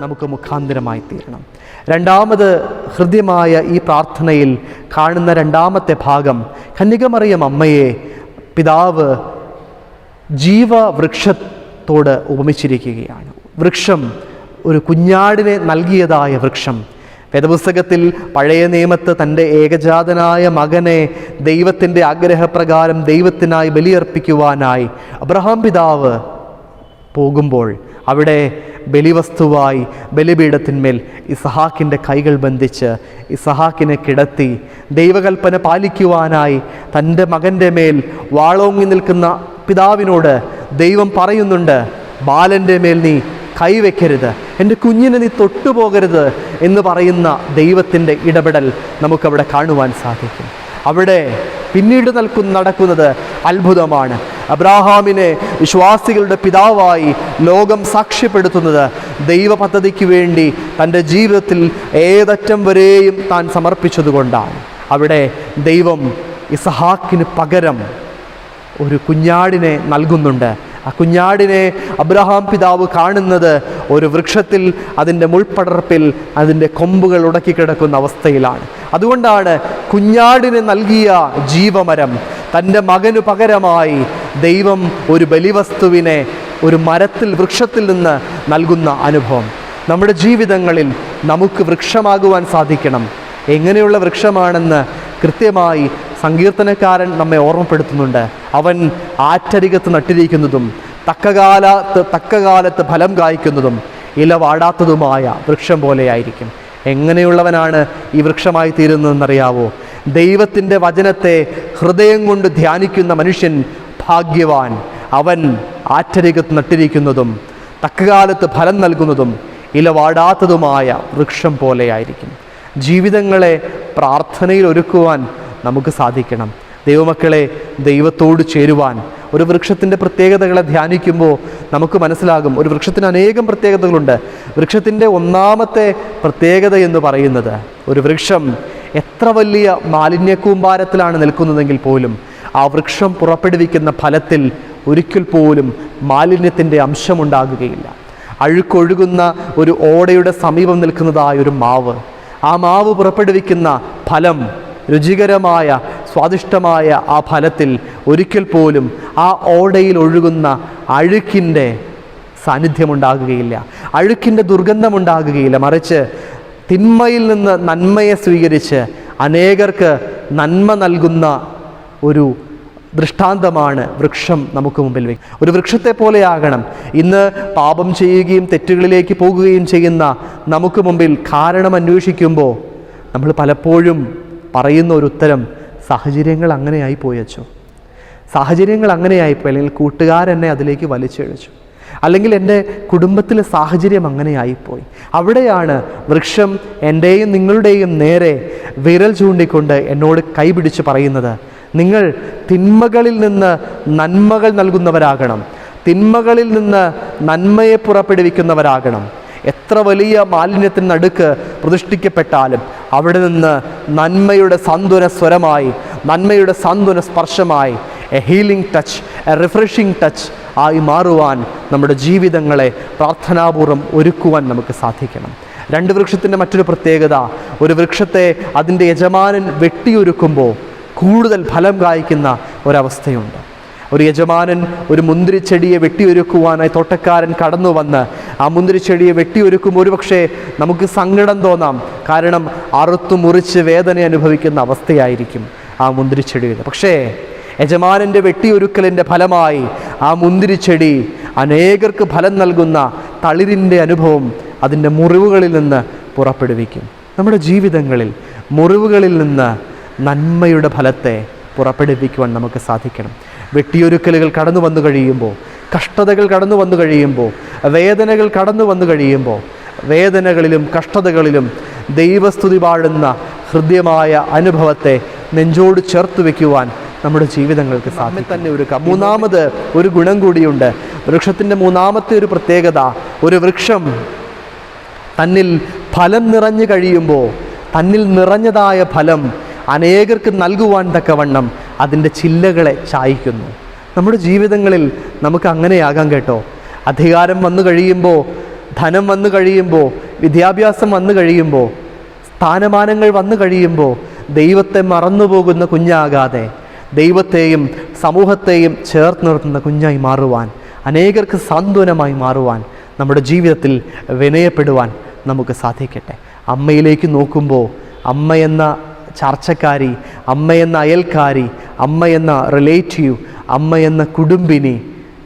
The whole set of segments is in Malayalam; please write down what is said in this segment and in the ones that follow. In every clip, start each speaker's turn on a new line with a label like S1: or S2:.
S1: നമുക്ക് മുഖാന്തരമായി തീരണം. രണ്ടാമത് ഹൃദ്യമായ ഈ പ്രാർത്ഥനയിൽ കാണുന്ന രണ്ടാമത്തെ ഭാഗം കന്യകമറിയം അമ്മയെ പിതാവ് ജീവവൃക്ഷത്തോട് ഉപമിച്ചിരിക്കുകയാണ്. വൃക്ഷം ഒരു കുഞ്ഞാടിനെ നൽകിയതായ വൃക്ഷം. വേദപുസ്തകത്തിൽ പഴയ നിയമത്ത് തന്റെ ഏകജാതനായ മകനെ ദൈവത്തിന്റെ ആഗ്രഹപ്രകാരം ദൈവത്തിനായി ബലിയർപ്പിക്കുവാനായി അബ്രഹാം പിതാവ് പോകുമ്പോൾ അവിടെ ബലിവസ്തുവായി ബലിപീഠത്തിന്മേൽ ഇസഹാക്കിന്റെ കൈകൾ ബന്ധിച്ച് ഇസഹാക്കിനെ കിടത്തി ദൈവകൽപ്പന പാലിക്കുവാനായി തന്റെ മകന്റെ മേൽ വാളോങ്ങി നിൽക്കുന്ന പിതാവിനോട് ദൈവം പറയുന്നുണ്ട് ബാലന്റെ മേൽ നീ കൈവയ്ക്കരുത് എന്റെ കുഞ്ഞിനെ നീ തൊട്ടുപോകരുത് എന്ന് പറയുന്ന ദൈവത്തിന്റെ ഇടപെടൽ നമുക്കവിടെ കാണുവാൻ സാധിക്കും. അവിടെ പിന്നീട് നൽകുന്ന നടക്കുന്നത് അത്ഭുതമാണ്. അബ്രാഹാമിനെ വിശ്വാസികളുടെ പിതാവായി ലോകം സാക്ഷ്യപ്പെടുത്തുന്നത് ദൈവ പദ്ധതിക്ക് വേണ്ടി തന്റെ ജീവിതത്തിൽ ഏതറ്റം വരെയും താൻ സമർപ്പിച്ചതുകൊണ്ടാണ്. അവിടെ ദൈവം ഇസഹാക്കിന് പകരം ഒരു കുഞ്ഞാടിനെ നൽകുന്നുണ്ട്. ആ കുഞ്ഞാടിനെ അബ്രഹാം പിതാവ് കാണുന്നത് ഒരു വൃക്ഷത്തിൽ അതിന്റെ മുൾപ്പടർപ്പിൽ അതിന്റെ കൊമ്പുകൾ ഉടക്കിക്കിടക്കുന്ന അവസ്ഥയിലാണ്. അതുകൊണ്ടാണ് കുഞ്ഞാടിന് നൽകിയ ജീവമരം തന്റെ മകനു പകരമായി ദൈവം ഒരു ബലിവസ്തുവിനെ ഒരു മരത്തിൽ വൃക്ഷത്തിൽ നിന്ന് നൽകുന്ന അനുഭവം. നമ്മുടെ ജീവിതങ്ങളിൽ നമുക്ക് വൃക്ഷമാകുവാൻ സാധിക്കണം. എങ്ങനെയുള്ള വൃക്ഷമാണെന്ന് കൃത്യമായി സങ്കീർത്തനക്കാരൻ നമ്മെ ഓർമ്മപ്പെടുത്തുന്നുണ്ട്. അവൻ ആറ്റരികത്ത് നട്ടിരിക്കുന്നതും തക്കകാലത്ത് തക്കകാലത്ത് ഫലം കായ്ക്കുന്നതും ഇല വാടാത്തതുമായ വൃക്ഷം പോലെയായിരിക്കും. എങ്ങനെയുള്ളവനാണ് ഈ വൃക്ഷമായി തീരുന്നതെന്നറിയാവോ? ദൈവത്തിന്റെ വചനത്തെ ഹൃദയം കൊണ്ട് ധ്യാനിക്കുന്ന മനുഷ്യൻ ഭാഗ്യവാൻ. അവൻ ആറ്റരികത്ത് നട്ടിരിക്കുന്നതും തക്കകാലത്ത് ഫലം നൽകുന്നതും ഇല വാടാത്തതുമായ വൃക്ഷം പോലെയായിരിക്കും. ജീവിതങ്ങളെ പ്രാർത്ഥനയിൽ ഒരുക്കുവാൻ നമുക്ക് സാധിക്കണം. ദൈവമക്കളെ ദൈവത്തോട് ചേരുവാൻ. ഒരു വൃക്ഷത്തിന്റെ പ്രത്യേകതകളെ ധ്യാനിക്കുമ്പോൾ നമുക്ക് മനസ്സിലാകും ഒരു വൃക്ഷത്തിന് അനേകം പ്രത്യേകതകളുണ്ട്. വൃക്ഷത്തിന്റെ ഒന്നാമത്തെ പ്രത്യേകത എന്ന് പറയുന്നത് ഒരു വൃക്ഷം എത്ര വലിയ മാലിന്യക്കൂമ്പാരത്തിലാണ് നിൽക്കുന്നതെങ്കിൽ പോലും ആ വൃക്ഷം പുറപ്പെടുവിക്കുന്ന ഫലത്തിൽ ഒരിക്കൽ പോലും മാലിന്യത്തിന്റെ അംശമുണ്ടാകുകയില്ല. അഴുക്കൊഴുകുന്ന ഒരു ഓടയുടെ സമീപം നിൽക്കുന്നതായ ഒരു മാവ് ആ മാവ് പുറപ്പെടുവിക്കുന്ന ഫലം രുചികരമായ സ്വാദിഷ്ടമായ ആ ഫലത്തിൽ ഒരിക്കൽ പോലും ആ ഓടയിൽ ഒഴുകുന്ന അഴുക്കിന്റെ സാന്നിധ്യമുണ്ടാകുകയില്ല. അഴുക്കിന്റെ ദുർഗന്ധമുണ്ടാകുകയില്ല. മറിച്ച് തിന്മയിൽ നിന്ന് നന്മയെ സ്വീകരിച്ച് അനേകർക്ക് നന്മ നൽകുന്ന ഒരു ദൃഷ്ടാന്തമാണ് വൃക്ഷം നമുക്ക് മുമ്പിൽ ഒരു വൃക്ഷത്തെ പോലെയാകണം. ഇന്ന് പാപം ചെയ്യുകയും തെറ്റുകളിലേക്ക് പോകുകയും ചെയ്യുന്ന നമുക്ക് മുമ്പിൽ കാരണം അന്വേഷിക്കുമ്പോൾ നമ്മൾ പലപ്പോഴും പറയുന്ന ഒരു ഉത്തരം സാഹചര്യങ്ങൾ അങ്ങനെയായി പോയച്ചോ സാഹചര്യങ്ങൾ അങ്ങനെയായിപ്പോയി അല്ലെങ്കിൽ കൂട്ടുകാരെന്നെ അതിലേക്ക് വലിച്ചിഴച്ചു. അല്ലെങ്കിൽ എന്റെ കുടുംബത്തിലെ സാഹചര്യം അങ്ങനെയായിപ്പോയി അവിടെയാണ് വൃക്ഷം എന്റെയും നിങ്ങളുടെയും നേരെ വിരൽ ചൂണ്ടിക്കൊണ്ട് എന്നോട് കൈപിടിച്ച് പറയുന്നത്. നിങ്ങൾ തിന്മകളിൽ നിന്ന് നന്മകൾ നൽകുന്നവരാകണം. തിന്മകളിൽ നിന്ന് നന്മയെ പുറപ്പെടുവിക്കുന്നവരാകണം. എത്ര വലിയ മാലിന്യത്തിന് നടുക്ക് പ്രതിഷ്ഠിക്കപ്പെട്ടാലും അവിടെ നിന്ന് നന്മയുടെ സാന്ത്വന സ്വരമായി നന്മയുടെ സാന്ത്വന സ്പർശമായി a healing touch a refreshing touch ആയി മാറുവാൻ നമ്മുടെ ജീവിതങ്ങളെ പ്രാർത്ഥനാപൂർവം ഒരുക്കുവാൻ നമുക്ക് സാധിക്കണം. രണ്ട് വൃക്ഷത്തിന്റെ മറ്റൊരു പ്രത്യേകത ഒരു വൃക്ഷത്തെ അതിന്റെ യജമാനൻ വെട്ടിയൊരുക്കുമ്പോൾ കൂടുതൽ ഫലം കായ്ക്കുന്ന ഒരവസ്ഥയുണ്ട്. ഒരു യജമാനൻ ഒരു മുന്തിരിച്ചെടിയെ വെട്ടിയൊരുക്കുവാനായി തോട്ടക്കാരൻ കടന്നു വന്ന് ആ മുന്തിരിച്ചെടിയെ വെട്ടിയൊരുക്കുമ്പോൾ ഒരുപക്ഷെ നമുക്ക് സങ്കടം തോന്നാം. കാരണം അറുത്തു മുറിച്ച് വേദന അനുഭവിക്കുന്ന അവസ്ഥയായിരിക്കും ആ മുന്തിരിച്ചെടിയുടെ. പക്ഷേ യജമാനന്റെ വെട്ടിയൊരുക്കലിന്റെ ഫലമായി ആ മുന്തിരിച്ചെടി അനേകർക്ക് ഫലം നൽകുന്ന തളിരിന്റെ അനുഭവം അതിന്റെ മുറിവുകളിൽ നിന്ന് പുറപ്പെടുവിക്കും. നമ്മുടെ ജീവിതങ്ങളിൽ മുറിവുകളിൽ നിന്ന് നന്മയുടെ ഫലത്തെ പുറപ്പെടുവിക്കുവാൻ നമുക്ക് സാധിക്കണം. വെട്ടിയൊരുക്കലുകൾ കടന്നു വന്നു കഴിയുമ്പോൾ കഷ്ടതകൾ കടന്നു വന്നു കഴിയുമ്പോൾ വേദനകൾ കടന്നു വന്നു കഴിയുമ്പോൾ വേദനകളിലും കഷ്ടതകളിലും ദൈവസ്തുതി പാടുന്ന ഹൃദ്യമായ അനുഭവത്തെ നെഞ്ചോട് ചേർത്ത് വയ്ക്കുവാൻ നമ്മുടെ ജീവിതങ്ങൾക്ക് സാധ്യം തന്നെ ഒരു മൂന്നാമത് ഒരു ഗുണം കൂടിയുണ്ട്. വൃക്ഷത്തിന്റെ മൂന്നാമത്തെ ഒരു പ്രത്യേകത ഒരു വൃക്ഷം തന്നിൽ ഫലം നിറഞ്ഞു കഴിയുമ്പോൾ തന്നിൽ നിറഞ്ഞതായ ഫലം അനേകർക്ക് നൽകുവാൻ തക്കവണ്ണം അതിന്റെ ചില്ലകളെ ചായ്ക്കുന്നു. നമ്മുടെ ജീവിതങ്ങളിൽ നമുക്ക് അങ്ങനെയാകാം കേട്ടോ. അധികാരം വന്നു കഴിയുമ്പോൾ ധനം വന്നു കഴിയുമ്പോൾ വിദ്യാഭ്യാസം വന്നു കഴിയുമ്പോൾ സ്ഥാനമാനങ്ങൾ വന്നു കഴിയുമ്പോൾ ദൈവത്തെ മറന്നുപോകുന്ന കുഞ്ഞാകാതെ ദൈവത്തെയും സമൂഹത്തെയും ചേർത്ത് നിർത്തുന്ന കുഞ്ഞായി മാറുവാൻ അനേകർക്ക് സാന്ത്വനമായി മാറുവാൻ നമ്മുടെ ജീവിതത്തിൽ വിനയപ്പെടുവാൻ നമുക്ക് സാധിക്കട്ടെ. അമ്മയിലേക്ക് നോക്കുമ്പോൾ അമ്മയെന്ന ചർച്ചക്കാരി അമ്മയെന്ന അയൽക്കാരി അമ്മയെന്ന റിലേറ്റീവ് അമ്മയെന്ന കുടുംബിനി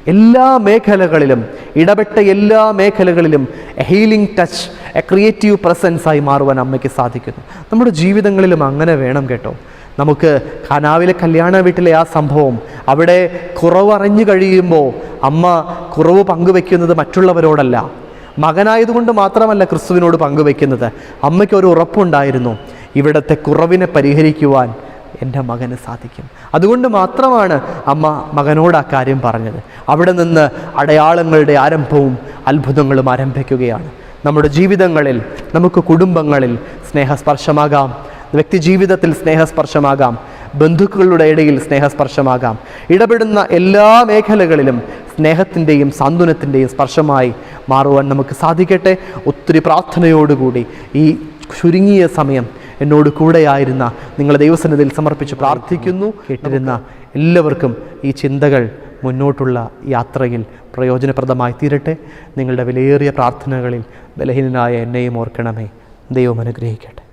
S1: എല്ലാ മേഖലകളിലും ഇടപെട്ട എല്ലാ മേഖലകളിലും ഹീലിംഗ് ടച്ച് എ ക്രിയേറ്റീവ് പ്രസൻസായി മാറുവാൻ അമ്മയ്ക്ക് സാധിക്കുന്നു. നമ്മുടെ ജീവിതങ്ങളിലും അങ്ങനെ വേണം കേട്ടോ. നമുക്ക് ഖനാവിലെ കല്യാണ വീട്ടിലെ ആ സംഭവം അവിടെ കുറവറിഞ്ഞു കഴിയുമ്പോൾ അമ്മ കുറവ് പങ്കുവെക്കുന്നത് മറ്റുള്ളവരോടല്ല. മകനായതുകൊണ്ട് മാത്രമല്ല ക്രിസ്തുവിനോട് പങ്കുവെക്കുന്നത് അമ്മയ്ക്ക് ഒരു ഉറപ്പുണ്ടായിരുന്നു. ഇവിടുത്തെ കുറവിനെ പരിഹരിക്കുവാൻ എന്റെ മകന് സാധിക്കും. അതുകൊണ്ട് മാത്രമാണ് അമ്മ മകനോട് ആ കാര്യം പറഞ്ഞത്. അവിടെ നിന്ന് അടയാളങ്ങളുടെ ആരംഭവും അത്ഭുതങ്ങളും ആരംഭിക്കുകയാണ്. നമ്മുടെ ജീവിതങ്ങളിൽ നമുക്ക് കുടുംബങ്ങളിൽ സ്നേഹസ്പർശമാകാം. വ്യക്തി ജീവിതത്തിൽ സ്നേഹസ്പർശമാകാം. ബന്ധുക്കളുടെ ഇടയിൽ സ്നേഹസ്പർശമാകാം. ഇടപെടുന്ന എല്ലാ മേഖലകളിലും സ്നേഹത്തിന്റെയും സാന്ത്വനത്തിന്റെയും സ്പർശമായി മാറുവാൻ നമുക്ക് സാധിക്കട്ടെ. ഒത്തിരി പ്രാർത്ഥനയോടുകൂടി ഈ ചുരുങ്ങിയ സമയം എന്നോട് കൂടെയായിരുന്ന നിങ്ങളെ ദൈവസന്നിധിയിൽ സമർപ്പിച്ച് പ്രാർത്ഥിക്കുന്നു. കേട്ടിരുന്ന എല്ലാവർക്കും ഈ ചിന്തകൾ മുന്നോട്ടുള്ള യാത്രയിൽ പ്രയോജനപ്രദമായി തീരട്ടെ. നിങ്ങളുടെ വിലയേറിയ പ്രാർത്ഥനകളിൽ ബലഹീനനായ എന്നെയും ഓർക്കണമേ. ദൈവം അനുഗ്രഹിക്കട്ടെ.